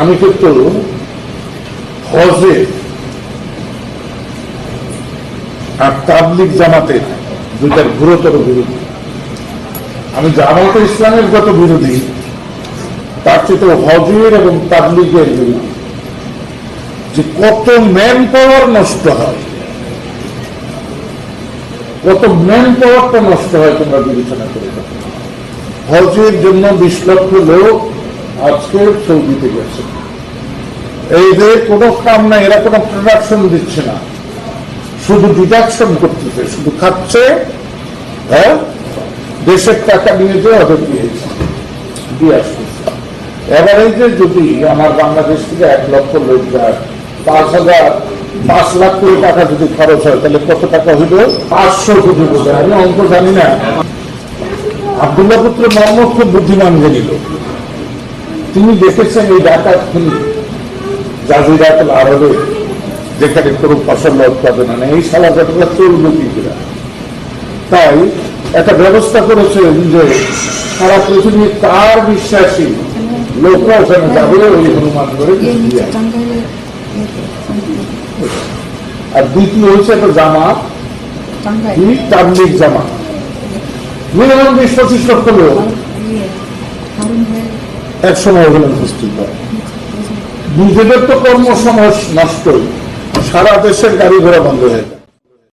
আমি কিন্তু হজে আর তাবলিক জামাতের দুইটার গুরুতর বিরোধী। আমি জামাতে ইসলামের যত বিরোধী, তার চেয়ে হজের এবং তাবলিগের বিরোধী। যে কত ম্যান পাওয়ার নষ্ট হয়, কত ম্যান পাওয়ারটা নষ্ট হয় তোমরা বিবেচনা করে হজের জন্য বিশ লক্ষ লোক আজকে সৌদিতে গেছে। এদের কোনো কাম নাই, এরা কোনো প্রোডাকশন দিচ্ছে না। শুধু ডিডাকশন করতেছে, শুধু খাচ্ছে হ্যাঁ? দেশের টাকা নিয়ে যে ওদের দিয়েছে, দিয়ে আসতেছে। এবার এই যে যদি আমার বাংলাদেশ থেকে এক লক্ষ লোক যায়, পাঁচ হাজার, পাঁচ লাখ কোটি টাকা যদি খরচ হয়, তাহলে কত টাকা হইল পাঁচশো কোটি হয়। আমি অঙ্ক জানি না। আবদুল্লাহ পুত্র মোহাম্মদ খুব বুদ্ধিমান জানিল তিনি দেখেছেন এই ডাকাত খুনি জাজিরাতুল আরবে যেখানে কোনো ফসল উৎপাদন হয় না। এই সালা জাতটা চলবে কি করে? তাই একটা ব্যবস্থা করেছেন যে সারা পৃথিবীর তার বিশ্বাসী লোকরা ওখানে যাবে ওই হনুমান করে আর দ্বিতীয় হচ্ছে একটা জামাত। টাঙ্গাইল কি? তাবলিক জামাত। মিনিমাম বিশ পঁচিশ লক্ষ লোক। এক সময় উপস্থিত হয়। নিজেদের তো কর্মসময় নষ্টই সারা দেশের গাড়ি ঘোড়া বন্ধ হয়ে যায়।